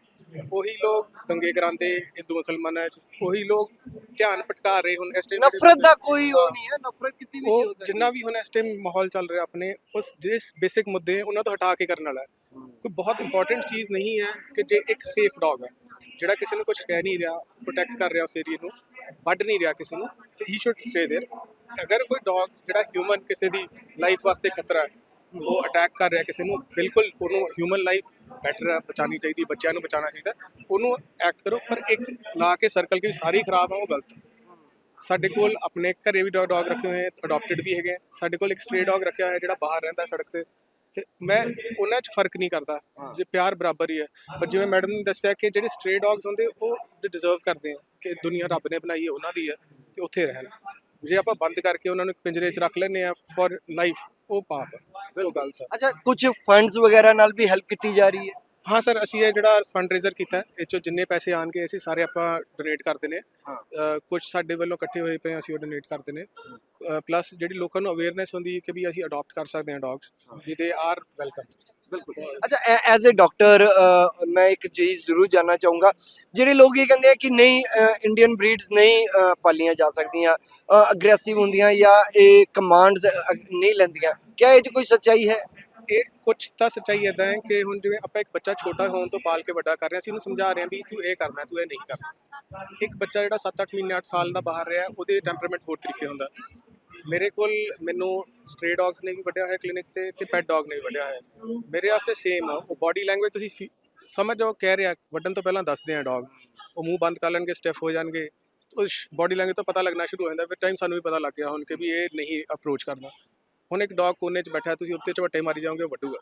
ਉਹੀ ਲੋਕ ਦੰਗੇ ਕਰਾਉਂਦੇ ਹਿੰਦੂ ਮੁਸਲਮਾਨਾਂ 'ਚ ਉਹੀ ਲੋਕ ਧਿਆਨ ਭਟਕਾ ਰਹੇ ਹੁਣ ਇਸ ਟਾਈਮ ਨਫ਼ਰਤ ਦਾ ਕੋਈ ਉਹ ਨਹੀਂ ਹੈ ਨਫ਼ਰਤ ਕਿਤੇ ਵੀ ਨਹੀਂ ਉਹ ਹੋ ਸਕਦੀ। ਜਿੰਨਾ ਵੀ ਹੁਣ ਇਸ ਟਾਈਮ ਮਾਹੌਲ ਚੱਲ ਰਿਹਾ ਆਪਣੇ ਉਸ ਜਿਸ ਬੇਸਿਕ ਮੁੱਦੇ ਉਹਨਾਂ ਤੋਂ ਹਟਾ ਕੇ ਕਰਨ ਵਾਲਾ ਹੈ ਕੋਈ ਬਹੁਤ ਇੰਪੋਰਟੈਂਟ ਚੀਜ਼ ਨਹੀਂ ਹੈ ਕਿ ਜੇ ਇੱਕ ਸੇਫ ਡੌਗ ਹੈ ਜਿਹੜਾ ਕਿਸੇ ਨੂੰ ਕੁਝ ਕਹਿ ਨਹੀਂ ਰਿਹਾ ਪ੍ਰੋਟੈਕਟ ਕਰ ਰਿਹਾ ਉਸ ਏਰੀਆ ਨੂੰ ਵੱਢ ਨਹੀਂ ਰਿਹਾ ਕਿਸੇ ਨੂੰ ਤੇ ਹੀ ਸ਼ੁੱਡ ਸਟੇ देयर ਅਗਰ ਕੋਈ ਡੌਗ ਜਿਹੜਾ ਹਿਊਮਨ ਕਿਸੇ ਦੀ ਲਾਈਫ ਵਾਸਤੇ ਖਤਰਾ ਹੈ ਉਹ ਅਟੈਕ ਕਰ ਰਿਹਾ ਕਿਸੇ ਨੂੰ ਬਿਲਕੁਲ ਉਹਨੂੰ ਹਿਊਮਨ ਲਾਈਫ ਬੈਟਰ ਹੈ ਬਚਾਉਣੀ ਚਾਹੀਦੀ ਬੱਚਿਆਂ ਨੂੰ ਬਚਾਉਣਾ ਚਾਹੀਦਾ। ਉਹਨੂੰ ਐਕਟ ਕਰੋ ਪਰ ਇੱਕ ਲਾ ਕੇ ਸਰਕਲ ਕਿ ਸਾਰੀ ਖਰਾਬ ਹੈ ਉਹ ਗਲਤ ਹੈ ਸਾਡੇ ਕੋਲ ਆਪਣੇ ਘਰੇ ਵੀ ਡੌਗ ਰੱਖੇ ਹੋਏ ਅਡਾਪਟਡ ਵੀ ਹੈਗੇ। ਸਾਡੇ ਕੋਲ ਇੱਕ ਸਟ੍ਰੇ ਡੌਗ ਰੱਖਿਆ ਹੋਇਆ ਜਿਹੜਾ ਬਾਹਰ ਰਹਿੰਦਾ ਸੜਕ ਤੇ। ਤੇ ਮੈਂ ਉਹਨਾਂ 'ਚ ਫ਼ਰਕ ਨਹੀਂ ਕਰਦਾ ਜੇ ਪਿਆਰ ਬਰਾਬਰ ਹੀ ਹੈ ਪਰ ਜਿਵੇਂ ਮੈਡਮ ਨੇ ਦੱਸਿਆ ਕਿ ਜਿਹੜੇ ਸਟ੍ਰੇ ਡੌਗਸ ਹੁੰਦੇ ਉਹ ਡਿਜ਼ਰਵ ਕਰਦੇ ਆ ਕਿ ਦੁਨੀਆ ਰੱਬ ਨੇ ਬਣਾਈ ਹੈ ਉਹਨਾਂ ਦੀ ਹੈ ਤੇ ਉੱਥੇ ਰਹਿਣ। ਜੇ ਆਪਾਂ ਬੰਦ ਕਰਕੇ ਉਹਨਾਂ ਨੂੰ ਇੱਕ ਪਿੰਜਰੇ 'ਚ ਰੱਖ ਲੈਂਦੇ ਆ ਫॉर ਲਾਈਫ ਉਹ ਪਾਪ ਹੈ ਉਹ ਗਲਤ ਹੈ ਅੱਛਾ ਕੁਝ ਫੰਡਸ ਵਗੈਰਾ ਨਾਲ ਵੀ ਹੈਲਪ ਕੀਤੀ ਜਾ ਰਹੀ ਹੈ? ਹਾਂ ਸਰ ਅਸੀਂ ਇਹ ਜਿਹੜਾ ਫੰਡ ਰੇਜ਼ਰ ਕੀਤਾ ਹੈ, ਇਹ ਚੋਂ ਜਿੰਨੇ ਪੈਸੇ ਆਣਗੇ ਅਸੀਂ ਸਾਰੇ ਆਪਾਂ ਡੋਨੇਟ ਕਰਦੇ ਨੇ। ਹਾਂ। ਕੁਝ ਸਾਡੇ ਵੱਲੋਂ ਇਕੱਠੇ ਹੋਏ ਪਏ ਅਸੀਂ ਉਹ ਡੋਨੇਟ ਕਰਦੇ ਨੇ। ਪਲੱਸ ਜਿਹੜੀ ਲੋਕਾਂ ਨੂੰ ਅਵੇਅਰਨੈਸ ਹੁੰਦੀ ਹੈ ਕਿ ਵੀ ਅਸੀਂ ਅਡਾਪਟ ਕਰ ਸਕਦੇ ਹਾਂ dogs we they are welcome ਬਿਲਕੁਲ। ਅੱਛਾ ਐਜ਼ ਅ ਡਾਕਟਰ ਮੈਂ ਇੱਕ ਚੀਜ਼ ਜ਼ਰੂਰ ਜਾਨਣਾ ਚਾਹੂੰਗਾ। ਜਿਹੜੇ ਲੋਕ ਇਹ ਕਹਿੰਦੇ ਆ ਕਿ ਨਹੀਂ ਇੰਡੀਅਨ ਬਰੀਡਸ ਨਹੀਂ ਪਾਲੀਆਂ ਜਾ ਸਕਦੀਆਂ ਅਗਰੈਸਿਵ ਹੁੰਦੀਆਂ ਜਾਂ ਇਹ ਕਮਾਂਡਸ ਨਹੀਂ ਲੈਂਦੀਆਂ। ਕਿਆ ਇਹ ਚ ਕੋਈ ਸੱਚਾਈ ਹੈ? ਇਹ ਕੁਝ ਤਾਂ ਸੱਚਾਈ ਇਦਾਂ ਹੈ ਕਿ ਹੁਣ ਜਿਵੇਂ ਆਪਾਂ ਇੱਕ ਬੱਚਾ ਛੋਟਾ ਹੋਣ ਤੋਂ ਪਾਲ ਕੇ ਵੱਡਾ ਕਰ ਰਹੇ ਹਾਂ ਅਸੀਂ ਉਹਨੂੰ ਸਮਝਾ ਰਹੇ ਹਾਂ ਵੀ ਤੂੰ ਇਹ ਕਰਨਾ ਤੂੰ ਇਹ ਨਹੀਂ ਕਰਨਾ। ਇੱਕ ਬੱਚਾ ਜਿਹੜਾ 7-8 ਮਹੀਨੇ 8 ਸਾਲ ਦਾ ਬਾਹਰ ਰਿਹਾ ਉਹਦੇ ਟੈਂਪਰਾਮੈਂਟ ਹੋਰ ਤਰੀਕੇ ਹੁੰਦਾ। ਮੇਰੇ ਕੋਲ ਮੈਨੂੰ ਸਟ੍ਰੇ ਡੌਗਸ ਨੇ ਵੀ ਵੱਢਿਆ ਹੋਇਆ ਕਲੀਨਿਕ ਤੇ ਤੇ ਪੈਟ ਡੌਗ ਨੇ ਵੀ ਵੱਢਿਆ ਹੋਇਆ। ਮੇਰੇ ਵਾਸਤੇ ਸੇਮ ਆ ਉਹ ਬਾਡੀ ਲੈਂਗੁਏਜ ਤੁਸੀਂ ਸਮਝ ਜਾਓ ਕਹਿ ਰਿਹਾ ਵੱਢਣ ਤੋਂ ਪਹਿਲਾਂ ਦੱਸਦੇ ਆ ਡੌਗ ਉਹ ਮੂੰਹ ਬੰਦ ਕਰ ਲੈਣਗੇ ਸਟੈਫ ਹੋ ਜਾਣਗੇ। ਉਸ ਬਾਡੀ ਲੈਂਗੁਏਜ ਤੋਂ ਪਤਾ ਲੱਗਣਾ ਸ਼ੁਰੂ ਹੋ ਜਾਂਦਾ ਫਿਰ ਟਾਈਮ ਸਾਨੂੰ ਵੀ ਪਤਾ ਲੱਗ ਗਿਆ ਹੁਣ ਕਿ ਵੀ ਇਹ ਨਹੀਂ ਅਪਰੋਚ ਕਰਦਾ। ਹੁਣ ਇੱਕ ਡੌਗ ਕੋਨੇ 'ਚ ਬੈਠਾ ਤੁਸੀਂ ਉੱਤੇ ਝਵੱਟੇ ਮਾਰੀ ਜਾਓਗੇ ਉਹ ਵੱਢੂਗਾ।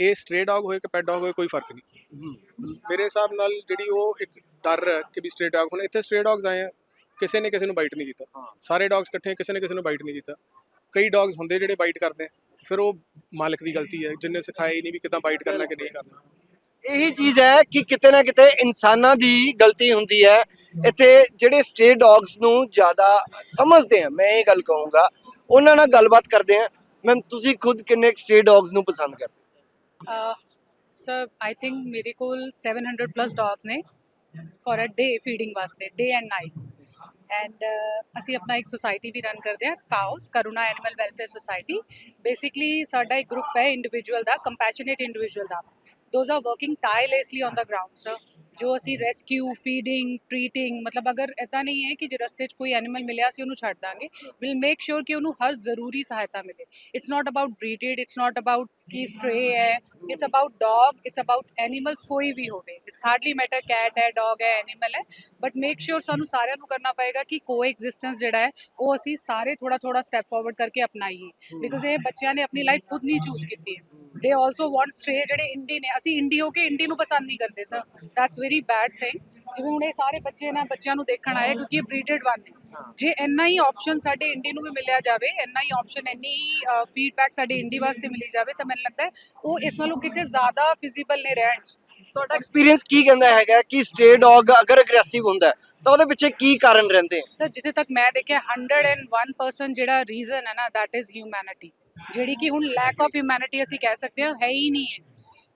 ਇਹ ਸਟ੍ਰੇ ਡੌਗ ਹੋਏ ਕਿ ਪੈਟ ਡੌਗ ਹੋਏ ਕੋਈ ਫ਼ਰਕ ਨਹੀਂ। ਮੇਰੇ ਹਿਸਾਬ ਨਾਲ ਜਿਹੜੀ ਉਹ ਇੱਕ ਡਰ ਕਿ ਵੀ ਸਟ੍ਰੇ ਡੌਗ ਹੁਣ ਇੱਥੇ ਸਟ੍ਰੇ ਡੌਗਸ ਆਏ ਆ ਕਿਸੇ ਨੇ ਕਿਸੇ ਨੂੰ ਬਾਈਟ ਨਹੀਂ ਕੀਤਾ। ਸਾਰੇ ਡੌਗਸ ਇਕੱਠੇ ਕਿਸੇ ਨੇ ਕਿਸੇ ਨੂੰ ਬਾਈਟ ਨਹੀਂ ਕੀਤਾ। ਕਈ ਡੌਗਸ ਹੁੰਦੇ ਜਿਹੜੇ ਬਾਈਟ ਕਰਦੇ ਆ ਫਿਰ ਉਹ ਮਾਲਕ ਦੀ ਗਲਤੀ ਹੈ ਜਿੰਨੇ ਸਿਖਾਇਆ ਹੀ ਨਹੀਂ ਵੀ ਕਿਦਾਂ ਬਾਈਟ ਕਰਨਾ ਕਿ ਨਹੀਂ ਕਰਨਾ। ਇਹੀ ਚੀਜ਼ ਹੈ ਕਿ ਕਿਤੇ ਨਾ ਕਿਤੇ ਇਨਸਾਨਾਂ ਦੀ ਗਲਤੀ ਹੁੰਦੀ ਹੈ। ਇੱਥੇ ਜਿਹੜੇ ਸਟੇ ਡੌਗਸ ਨੂੰ ਜ਼ਿਆਦਾ ਸਮਝਦੇ ਆ ਮੈਂ ਇਹ ਗੱਲ ਕਹੂੰਗਾ ਉਹਨਾਂ ਨਾਲ ਗੱਲਬਾਤ ਕਰਦੇ ਆ। ਮੈਮ ਤੁਸੀਂ ਖੁਦ ਕਿੰਨੇ ਸਟੇ ਡੌਗਸ ਨੂੰ ਪਸੰਦ ਕਰਦੇ? ਸਰ ਆਈ ਥਿੰਕ ਮੇਰੇ ਕੋਲ 700 ਪਲੱਸ ਡੌਗਸ ਨੇ ਫॉर ਅ ਡੇ ਫੀਡਿੰਗ ਵਾਸਤੇ day and night and uh, ਅਸੀਂ ਆਪਣਾ ਇੱਕ ਸੁਸਾਇਟੀ ਵੀ ਰਨ ਕਰਦੇ ਹਾਂ cause Karuna animal welfare society basically ਸਾਡਾ ਇੱਕ ਗਰੁੱਪ ਹੈ ਇੰਡੀਵਿਜੂਅਲ ਦਾ compassionate individual the. Those are working tirelessly on the ground sir ਜੋ ਅਸੀਂ ਰੈਸਕਿਊ ਫੀਡਿੰਗ ਟ੍ਰੀਟਿੰਗ ਮਤਲਬ ਅਗਰ ਇਦਾਂ ਨਹੀਂ ਹੈ ਕਿ ਜੇ ਰਸਤੇ 'ਚ ਕੋਈ ਐਨੀਮਲ ਮਿਲਿਆ, ਅਸੀਂ ਉਹਨੂੰ ਛੱਡ ਦਾਂਗੇ। ਵਿਲ ਮੇਕ ਸ਼ੋਰ ਕਿ ਉਹਨੂੰ ਹਰ ਜ਼ਰੂਰੀ ਸਹਾਇਤਾ ਮਿਲੇ। It's not about breed it's not about ਕਿ ਸਟ੍ਰੇ ਹੈ it's about dog it's about animals ਕੋਈ ਵੀ ਹੋਵੇ ਇਟਸ ਹਾਰਡਲੀ ਮੈਟਰ ਕੈਟ ਹੈ ਡੌਗ ਹੈ ਐਨੀਮਲ ਹੈ ਬਟ ਮੇਕ ਸ਼ੋਰ ਸਾਨੂੰ ਸਾਰਿਆਂ ਨੂੰ ਕਰਨਾ ਪਏਗਾ ਕਿ ਕੋ ਐਗਜ਼ਿਸਟੈਂਸ ਜਿਹੜਾ ਹੈ ਉਹ ਅਸੀਂ ਸਾਰੇ ਥੋੜਾ ਥੋੜਾ ਸਟੈਪ ਫਾਰਵਰਡ ਕਰਕੇ ਅਪਣਾਈਏ ਬਿਕਾਜ਼ ਇਹ ਬੱਚਿਆਂ ਨੇ ਆਪਣੀ ਲਾਈਫ ਖੁਦ ਨਹੀਂ ਚੂਜ਼ ਕੀਤੀ ਹੈ ਦੇ ਆਲਸੋ ਵਾਂਟ ਸਟ੍ਰੇ ਜਿਹੜੇ ਇੰਡੀ ਨੇ ਅਸੀਂ ਇੰਡੀ ਹੋ ਕੇ ਇੰਡੀ ਨੂੰ ਪਸੰਦ ਨਹੀਂ ਕਰਦੇ sir that's very bad thing ਜਿਵੇਂ ਹੁਣ ਇਹ ਸਾਰੇ ਬੱਚੇ ਨਾ ਬੱਚਿਆਂ ਨੂੰ ਦੇਖਣ ਆਏ ਕਿਉਂਕਿ ਇਹ ਬਰੀਡਡ ਵਨ ਨੇ। ਜੇ ਇੰਨਾ ਹੀ ਆਪਸ਼ਨ ਸਾਡੇ ਇੰਡੀ ਨੂੰ ਵੀ ਮਿਲਿਆ ਜਾਵੇ ਇੰਨਾ ਹੀ ਆਪਸ਼ਨ ਇੰਨੀ ਫੀਡਬੈਕ ਸਾਡੇ ਇੰਡੀ ਵਾਸਤੇ ਮਿਲੀ ਜਾਵੇ ਤਾਂ ਮੈਨੂੰ ਲੱਗਦਾ ਉਹ ਇਸ ਨਾਲੋਂ ਕਿਤੇ ਜ਼ਿਆਦਾ ਫਿਜ਼ੀਬਲ ਨੇ ਰਹਿਣ 'ਚ। ਤੁਹਾਡਾ ਐਕਸਪੀਰੀਅੰਸ ਕੀ ਕਹਿੰਦਾ ਹੈਗਾ ਕਿ ਸਟੇ ਡੌਗ ਅਗਰ ਅਗਰੈਸਿਵ ਹੁੰਦਾ ਤਾਂ ਉਹਦੇ ਪਿੱਛੇ ਕੀ ਕਾਰਨ ਰਹਿੰਦੇ ਸਰ ਜਿੱਥੇ ਤੱਕ ਮੈਂ ਦੇਖਿਆ 101% ਜਿਹੜਾ ਰੀਜ਼ਨ ਹੈ ਨਾ that is humanity ਜਿਹੜੀ ਕਿ ਹੁਣ ਲੈਕ ਆਫ ਹਿਊਮੈਨਿਟੀ ਅਸੀਂ ਕਹਿ ਸਕਦੇ ਹਾਂ ਹੈ ਹੀ ਨਹੀਂ ਹੈ।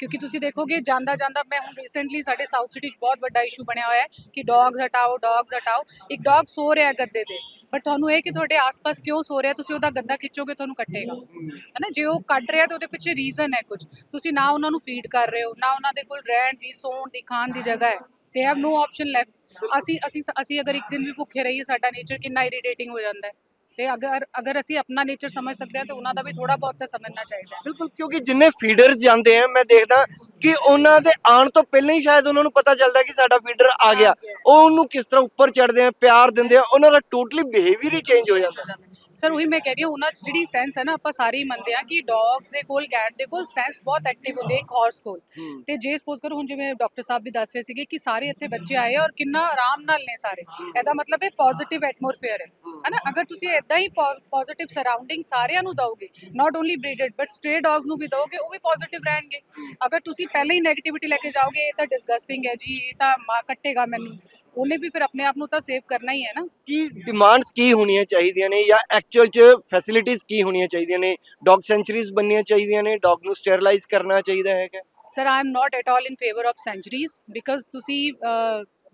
ਕਿਉਂਕਿ ਤੁਸੀਂ ਦੇਖੋਗੇ ਜਾਂਦਾ ਜਾਂਦਾ ਮੈਂ ਹੁਣ ਰੀਸੈਂਟਲੀ ਸਾਡੇ ਸਾਊਥ ਸਿਟੀ 'ਚ ਬਹੁਤ ਵੱਡਾ ਇਸ਼ੂ ਬਣਿਆ ਹੋਇਆ ਹੈ ਕਿ ਡੌਗਸ ਹਟਾਓ ਡੌਗਸ ਹਟਾਓ। ਇੱਕ ਡੌਗ ਸੋ ਰਿਹਾ ਗੱਦੇ ਤੇ। ਬਟ ਤੁਹਾਨੂੰ ਇਹ ਕਿ ਤੁਹਾਡੇ ਆਸ-ਪਾਸ ਕਿਉਂ ਸੋ ਰਿਹਾ ਤੁਸੀਂ ਉਹਦਾ ਗੱਦਾ ਖਿੱਚੋਗੇ, ਤੁਹਾਨੂੰ ਕੱਟੇਗਾ। ਹੈਨਾ? ਜੇ ਉਹ ਕੱਟ ਰਿਹਾ ਤੇ ਉਹਦੇ ਪਿੱਛੇ ਰੀਜ਼ਨ ਹੈ ਕੁਝ। ਤੁਸੀਂ ਨਾ ਉਹਨਾਂ ਨੂੰ ਫੀਡ ਕਰ ਰਹੇ ਹੋ, ਨਾ ਉਹਨਾਂ ਦੇ ਕੋਲ ਰਹਿਣ ਦੀ, ਸੌਣ ਦੀ, ਖਾਣ ਦੀ ਜਗ੍ਹਾ ਹੈ। They have no option left ਅਸੀਂ ਅਸੀਂ ਅਸੀਂ ਅਗਰ ਇੱਕ ਦਿਨ ਵੀ ਭੁੱਖੇ ਰਹੀਏ, ਸਾਡਾ ਨੇਚਰ ਕਿੰਨਾ ਇਰੀਟੇਟਿੰਗ ਹੋ ਜਾਂਦਾ ਹੈ। ਤੇ ਅਗਰ ਅਗਰ ਅਸੀਂ ਆਪਣਾ ਨੇਚਰ ਸਮਝ ਸਕਦੇ ਹਾਂ ਤੇ ਉਹਨਾਂ ਦਾ ਵੀ ਥੋੜਾ ਬਹੁਤ ਤਾਂ ਸਮਝਣਾ ਚਾਹੀਦਾ ਹੈ। ਬਿਲਕੁਲ ਕਿਉਂਕਿ ਜਿੰਨੇ ਫੀਡਰਸ ਜਾਂਦੇ ਆ ਮੈਂ ਦੇਖਦਾ ਕਿ ਉਹਨਾਂ ਦੇ ਆਉਣ ਤੋਂ ਪਹਿਲਾਂ ਹੀ ਸ਼ਾਇਦ ਉਹਨਾਂ ਨੂੰ ਪਤਾ ਚੱਲਦਾ ਕਿ ਸਾਡਾ ਫੀਡਰ ਆ ਗਿਆ। ਉਹ ਉਹਨੂੰ ਕਿਸ ਤਰ੍ਹਾਂ ਉੱਪਰ ਚੜਦੇ ਆ ਪਿਆਰ ਦਿੰਦੇ ਆ ਉਹਨਾਂ ਦਾ ਟੋਟਲੀ ਬਿਹੇਵੀਅਰ ਹੀ ਚੇਂਜ ਹੋ ਜਾਂਦਾ। ਸਰ ਉਹੀ ਮੈਂ ਕਹਿ ਰਹੀ ਹਾਂ ਉਹਨਾਂ 'ਚ ਜਿਹੜੀ ਸੈਂਸ ਹੈ ਨਾ ਆਪਾਂ ਸਾਰੇ ਹੀ ਮੰਨਦੇ ਆ ਕਿ ਡੌਗਸ ਦੇ ਕੋਲ ਕੈਟ ਦੇ ਕੋਲ ਸੈਂਸ ਬਹੁਤ ਐਕਟਿਵ ਹੁੰਦੀ ਹੈ ਇੱਕ ਹਾਰਸ ਕੋਲ। ਤੇ ਜੇ ਸਪੋਜ਼ ਕਰੋ ਹੁਣ ਜਿਵੇਂ ਡਾਕਟਰ ਸਾਹਿਬ ਵੀ ਦੱਸ ਰਹੇ ਸੀਗੇ ਕਿ ਸਾਰੇ ਇੱਥੇ ਬੱਚੇ ਆਏ ਔਰ ਕਿੰਨਾ ਆਰਾਮ ਨਾਲ ਨੇ ਸਾਰੇ। ਇਹਦਾ ਮਤਲਬ ਇਹ ਪੋਜ਼ਿਟਿਵ ਐਟਮੋਸਫੇਅਰ ਹੈ। ਹਨਾ? ਅਗਰ ਤੁਸੀਂ ਇਦਾਂ ਹੀ ਪੋਜ਼ਿਟਿਵ ਸਰਾਊਂਡਿੰਗ ਸਾਰਿਆਂ ਨੂੰ ਦਿਓਗੇ not only breeded but stray dogs ਨੂੰ ਵੀ ਦਿਓਗੇ ਉਹ ਵੀ ਪੋਜ਼ਿਟਿਵ ਰਹਿਣਗੇ। ਅਗਰ ਤੁਸੀਂ ਪਹਿਲਾਂ ਹੀ 네ਗੇਟਿਵਿਟੀ ਲੈ ਕੇ ਜਾਓਗੇ ਇਹ ਤਾਂ ਡਿਸਗਸਟਿੰਗ ਹੈ ਜੀ ਇਹ ਤਾਂ ਮਾਂ ਕੱਟੇਗਾ ਮੈਨੂੰ। ਉਹਨੇ ਵੀ ਫਿਰ ਆਪਣੇ ਆਪ ਨੂੰ ਤਾਂ ਸੇਵ ਕਰਨਾ ਹੀ ਹੈ ਨਾ। ਕੀ ਡਿਮਾਂਡਸ ਕੀ ਹੋਣੀਆਂ ਚਾਹੀਦੀਆਂ ਨੇ ਜਾਂ ਐਕਚੁਅਲ ਚ ਫੈਸਿਲਿਟੀਆਂ ਕੀ ਹੋਣੀਆਂ ਚਾਹੀਦੀਆਂ ਨੇ? ਡੌਗ ਸੈਂਚਰੀਜ਼ ਬਣਨੀਆਂ ਚਾਹੀਦੀਆਂ ਨੇ ਡੌਗ ਨੂੰ ਸਟਰਲਾਈਜ਼ ਕਰਨਾ ਚਾਹੀਦਾ ਹੈਗਾ। Sir I am not at all in favour of sanctuaries because ਤੁਸੀਂ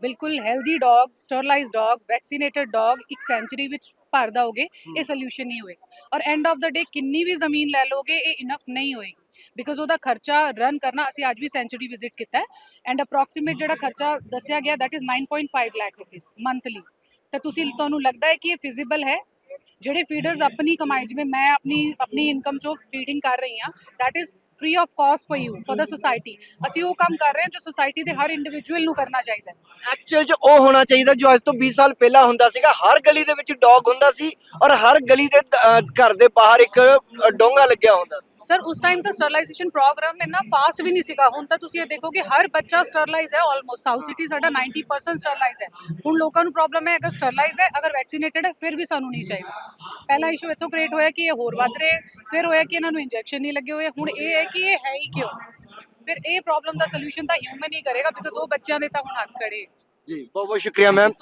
ਬਿਲਕੁਲ healthy dog sterilised dog vaccinated dog ਇੱਕ ਸੈਂਚਰੀ ਵਿੱਚ ਭਰ ਦੋਗੇ ਇਹ ਸੋਲੂਸ਼ਨ ਨਹੀਂ ਹੋਏਗਾ। ਔਰ ਐਂਡ ਆਫ ਦਾ ਡੇ ਕਿੰਨੀ ਵੀ ਜ਼ਮੀਨ ਲੈ ਲੋਗੇ ਇਹ ਇਨਫ ਨਹੀਂ ਹੋਏਗੀ। ਬਿਕਾਜ਼ ਉਹਦਾ ਖਰਚਾ ਰਨ ਕਰਨਾ ਅਸੀਂ ਅੱਜ ਵੀ ਸੈਂਚਰੀ ਵਿਜ਼ਿਟ ਕੀਤਾ ਹੈ। ਐਂਡ ਅਪਰੋਕਸੀਮੇਟ ਜਿਹੜਾ ਖਰਚਾ ਦੱਸਿਆ ਗਿਆ that is 9.5 lakh rupees monthly ਤਾਂ ਤੁਸੀਂ ਤੁਹਾਨੂੰ ਲੱਗਦਾ ਹੈ ਕਿ ਇਹ ਫਿਜ਼ੀਬਲ ਹੈ? ਜਿਹੜੇ ਫੀਡਰਸ ਆਪਣੀ ਕਮਾਈ ਜਿਵੇਂ ਮੈਂ ਆਪਣੀ ਆਪਣੀ ਇਨਕਮ ਚੋਂ ਫੀਡਿੰਗ ਕਰ ਰਹੀ ਹਾਂ that is free of cost for you for the society. ਅਸੀਂ ਉਹ ਕੰਮ ਕਰ ਰਹੇ ਹਾਂ ਜੋ ਸੋਸਾਇਟੀ ਦੇ ਹਰ ਇੰਡੀਵਿਜੂਅਲ ਨੂੰ ਕਰਨਾ ਚਾਹੀਦਾ ਹੈ। ਐਕਚੁਅਲ ਚ ਉਹ ਹੋਣਾ ਚਾਹੀਦਾ ਜੋ ਅੱਜ ਤੋਂ 20 ਸਾਲ ਪਹਿਲਾਂ ਹੁੰਦਾ ਸੀਗਾ। ਹਰ ਗਲੀ ਦੇ ਵਿੱਚ ਡੌਗ ਹੁੰਦਾ ਸੀ ਔਰ ਹਰ ਗਲੀ ਦੇ ਘਰ ਦੇ ਬਾਹਰ ਇੱਕ ਅਹ, ਡੋਂਗਾ ਲੱਗਿਆ ਹੁੰਦਾ ਸੀ। ਸਰ ਉਸ ਟਾਈਮ ਤਾਂ ਸਟਰਲਾਈਜੇਸ਼ਨ ਪ੍ਰੋਗਰਾਮ ਇੰਨਾ ਫਾਸਟ ਵੀ ਨਹੀਂ ਸੀਗਾ। ਹੁਣ ਤਾਂ ਤੁਸੀਂ ਇਹ ਦੇਖੋਗੇ ਹਰ ਬੱਚਾ ਸਟਰਲਾਈਜ਼ ਹੈ ਆਲਮੋਸਟ ਸਾਊਥ ਸਿਟੀ ਸਾਡਾ 90% ਸਟਰਲਾਈਜ਼ ਹੈ। ਹੁਣ ਲੋਕਾਂ ਨੂੰ ਪ੍ਰੋਬਲਮ ਹੈ ਅਗਰ ਸਟਰਲਾਈਜ਼ ਹੈ ਅਗਰ ਵੈਕਸੀਨੇਟਡ ਹੈ ਫਿਰ ਵੀ ਸਾਨੂੰ ਨਹੀਂ ਚਾਹੀਦਾ। ਪਹਿਲਾ ਇਸ਼ੂ ਇੱਥੋਂ ਕ੍ਰੀਏਟ ਹੋਇਆ ਕਿ ਇਹ ਹੋਰ ਵੱਧ ਰਹੇ ਫਿਰ ਹੋਇਆ ਕਿ ਇਹਨਾਂ ਨੂੰ ਇੰਜੈਕਸ਼ਨ ਨਹੀਂ ਲੱਗੇ ਹੋਏ। ਹੁਣ ਇਹ ਹੈ ਕਿ ਇਹ ਹੈ ਹੀ ਕਿਉਂ? ਫਿਰ ਇਹ ਪ੍ਰੋਬਲਮ ਦਾ ਸੋਲੂਸ਼ਨ ਤਾਂ ਹਿਊਮਨ ਹੀ ਕਰੇਗਾ ਬਿਕਾਜ਼ ਉਹ ਬੱਚਿਆਂ ਦੇ ਤਾਂ ਹੁਣ ਹੱਥ ਖੜੇ ਜੀ ਬਹੁਤ ਬਹੁਤ ਸ਼ੁਕਰੀਆ ਮੈਮ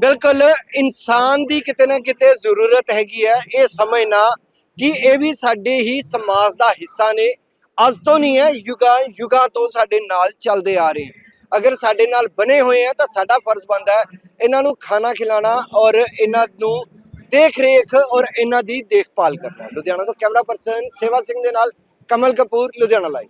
ਬਿਲਕੁਲ ਇਨਸਾਨ ਦੀ ਕਿਤੇ ਨਾ ਕਿਤੇ ਜ਼ਰੂਰਤ ਹੈਗੀ ਹੈ। ਇਹ ਸਮਝਣਾ ਕਿ ਇਹ ਵੀ ਸਾਡੇ ਹੀ ਸਮਾਜ ਦਾ ਹਿੱਸਾ ਨੇ। ਅੱਜ ਤੋਂ ਨਹੀਂ ਹੈ, ਯੁਗਾ ਯੁਗਾ ਤੋਂ ਸਾਡੇ ਨਾਲ ਚੱਲਦੇ ਆ ਰਹੇ। ਅਗਰ ਸਾਡੇ ਨਾਲ ਬਣੇ ਹੋਏ ਆ ਤਾਂ ਸਾਡਾ ਫਰਜ਼ ਬਣਦਾ ਹੈ ਇਹਨਾਂ ਨੂੰ ਖਾਣਾ ਖਿਲਾਣਾ ਔਰ ਇਹਨਾਂ ਨੂੰ ਦੇਖ ਰੇਖ ਔਰ ਇਹਨਾਂ ਦੀ ਦੇਖਭਾਲ ਕਰਨਾ। ਲੁਧਿਆਣਾ ਤੋਂ ਕੈਮਰਾ ਪਰਸਨ ਸੇਵਾ ਸਿੰਘ ਦੇ ਨਾਲ ਕਮਲ ਕਪੂਰ, ਲੁਧਿਆਣਾ ਲਾਈਵ